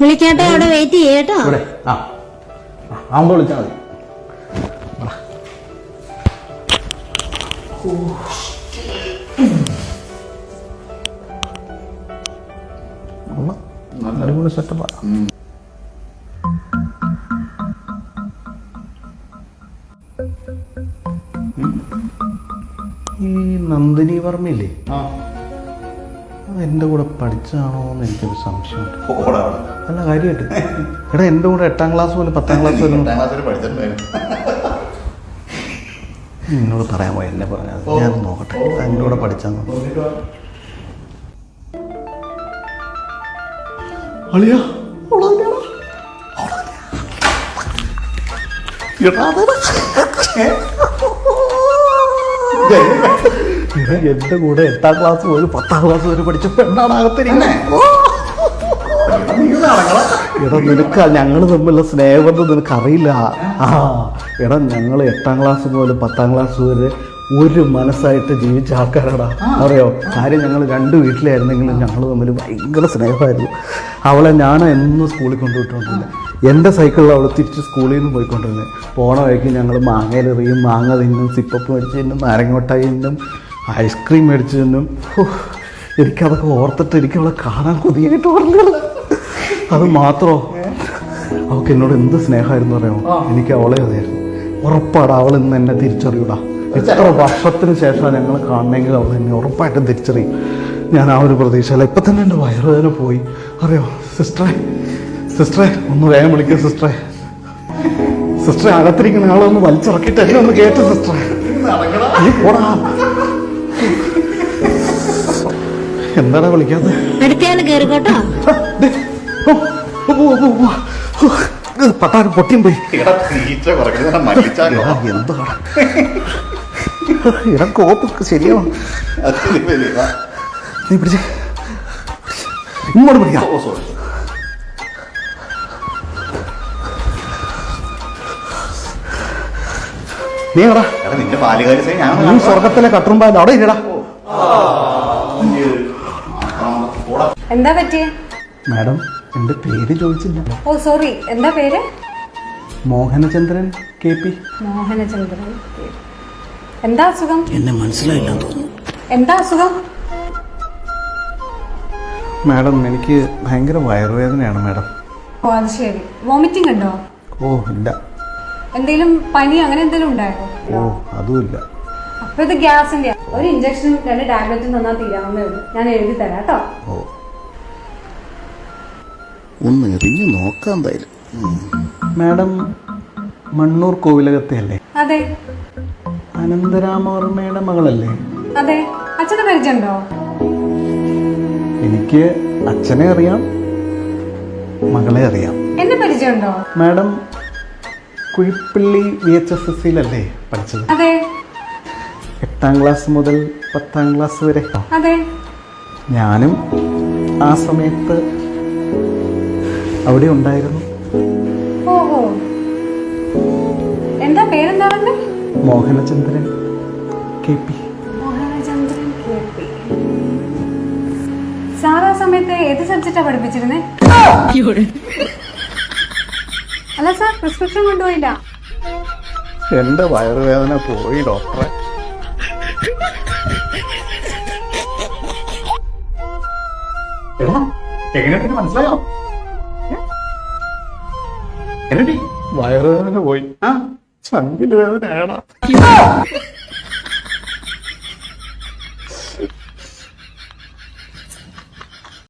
വിളിക്കാട്ടെ അവിടെ വെയിറ്റ് ചെയ്യട്ടോ ഇവിടെ. ആ. ആകുമ്പോൾ വിളിച്ചാൽ മതി. നല്ല അടിപൊളി ഈ നന്ദിനി വർമ്മയില്ലേ? അത് എന്റെ കൂടെ പഠിച്ചതാണോ എന്ന് എനിക്കൊരു സംശയമുണ്ട്. അല്ല കാര്യമായിട്ട്. എടാ എന്റെ കൂടെ എട്ടാം ക്ലാസ് പോലും പത്താം ക്ലാസ് പോലും. എന്നോട് പറയാമോ എന്നെ പറഞ്ഞത് ഞാൻ നോക്കട്ടെ. എന്റെ കൂടെ പഠിച്ചാന്ന് അളിയാ. എന്റെ കൂടെ എട്ടാം ക്ലാസ് പോലും പത്താം ക്ലാസ് വരെ പഠിച്ച പെണ്ണാണ് അകത്തിരിക്കുന്നത്? എടാ നിനക്ക് ഞങ്ങൾ തമ്മിലുള്ള സ്നേഹബന്ധം നിനക്ക് അറിയില്ല. ആ എടാ ഞങ്ങൾ എട്ടാം ക്ലാസ് പോലും പത്താം ക്ലാസ് വരെ ഒരു മനസ്സായിട്ട് ജീവിച്ച ആൾക്കാരാടാ. അറിയോ? കാര്യം ഞങ്ങൾ രണ്ട് വീട്ടിലായിരുന്നെങ്കിലും ഞങ്ങൾ തമ്മിൽ ഭയങ്കര സ്നേഹമായിരുന്നു. അവളെ ഞാൻ എന്നും സ്കൂളിൽ കൊണ്ടുപോയിട്ടുണ്ടെങ്കിൽ എന്റെ സൈക്കിളിൽ അവൾ തിരിച്ച് സ്കൂളിൽ നിന്ന് പോയിക്കൊണ്ടിരുന്നത് പോണ വഴിക്ക് ഞങ്ങൾ മാങ്ങയിലെറിയും മാങ്ങ തിന്നും സിപ്പപ്പ് മേടിച്ച് തിന്നും നാരങ്ങോട്ടായി തിന്നും. ഐസ്ക്രീം മേടിച്ചു ചെന്നും എനിക്കതൊക്കെ ഓർത്തിട്ട് എനിക്കവിടെ കാണാൻ കൊതിയായിട്ട് പറഞ്ഞു അത് മാത്രോ? അവൾക്ക് എന്നോട് എന്ത് സ്നേഹമായിരുന്നു അറിയാമോ എനിക്ക് അവളെ അതായിരുന്നു ഉറപ്പാടാ അവൾ ഇന്ന് എന്നെ തിരിച്ചറിയൂടാ. എത്ര വർഷത്തിന് ശേഷം ഞങ്ങൾ കാണണമെങ്കിൽ അവൾ എന്നെ ഉറപ്പായിട്ടും തിരിച്ചറിയും. ഞാൻ ആ ഒരു പ്രതീക്ഷയില്ല ഇപ്പം തന്നെ എന്റെ വയറുവേദന പോയി. അറിയോ? സിസ്റ്ററെ സിസ്റ്ററെ ഒന്ന് വേഗം വിളിക്കുക സിസ്റ്ററെ. സിസ്റ്ററെ അകത്തിരിക്കുന്ന ആളെ ഒന്ന് വലിച്ചിറക്കിയിട്ട് എന്നെ ഒന്ന് കേട്ടു സിസ്റ്ററെ. നീ പോടാ. എന്താണ് വിളിക്കാത്ത? അടുത്തയാൾ കേറിക്കോട്ടോ. പട്ടാരം പൊട്ടിയും പോയി. എന്താണ് ഇടം കോപ്പൊക്കെ ശരിയാവും. നീ പിടിച്ച്. ഇങ്ങോട്ട് പിടിക്കാം. നീ എടാ. നിന്റെ ബാല്യകാല ഞാൻ നീ സ്വർഗത്തിലെ കട്ടുമ്പാൽ അവിടെ ഇല്ലടാ. എന്താ പറ്റിയ? മാഡം എന്റെ പേര് ചോദിച്ചില്ല. Oh sorry. എന്താ പേര്? Mohanachandran K P. മോഹനചന്ദ്രൻ എന്താ അസുഖം? എന്നെ മനസ്സിലായില്ലെന്ന് തോന്നുന്നു. എന്താ അസുഖം? മാഡം എനിക്ക് ഭയങ്കര വയറുവേദനയാണ് മാഡം. ഓ അത് ശരി. വോമിറ്റിംഗ് ഉണ്ടോ? ഓ ഇല്ല. എന്തെങ്കിലും പനി അങ്ങനെ എന്തെങ്കിലും ഉണ്ടായോ? ഓ അതുമില്ല അപ്പൊ ഇത് ഗ്യാസിന്റെ ഒരു ഇഞ്ചക്ഷൻ രണ്ട് ടാബ്ലറ്റും തന്നാൽ തീരാവുന്നേ ഉള്ളൂ. ഞാൻ എഴുതി തരാം കേട്ടോ. ഓ. ഒന്ന് എറിഞ്ഞു നോക്കാം എന്തായാലും. മാഡം മണ്ണൂർ കോവിലകത്തെ അല്ലേ അതെ. അനന്തരാമവർമ്മയുടെ മകളല്ലേ? അതെ. അച്ഛനെ പരിചയമുണ്ടോ എനിക്ക് അച്ഛനെ അറിയാം മകളെ അറിയാം. എന്നെ പരിചയമുണ്ടോ? Madam Kuzhippally V H S S സിയിലല്ലേ പഠിച്ചത്? അതെ. എട്ടാം ക്ലാസ് മുതൽ പത്താം ക്ലാസ് വരെ. അതെ. ഞാനും ആ സമയത്ത് അവിടെ ഉണ്ടായിരുന്നു. ഓ ഓ എന്താ പേരെന്താ പറഞ്ഞേ? Mohanachandran K P. Mohanachandran K P. Sir ആ സമയത്ത് ഏത് സബ്ജക്റ്റാ പഠിപ്പിച്ചിരുന്നേ? അല്ല സാർ പ്രിസ്ക്രിപ്ഷൻ കൊണ്ടുപോയില്ല എന്റെ വയറുവേദന പോയി ഡോക്ടറെ. എങ്ങനെ മനസ്സിലായോ? വയറുവേദന പോയി. ആ? ചങ്കിൽ വേദനയാണ്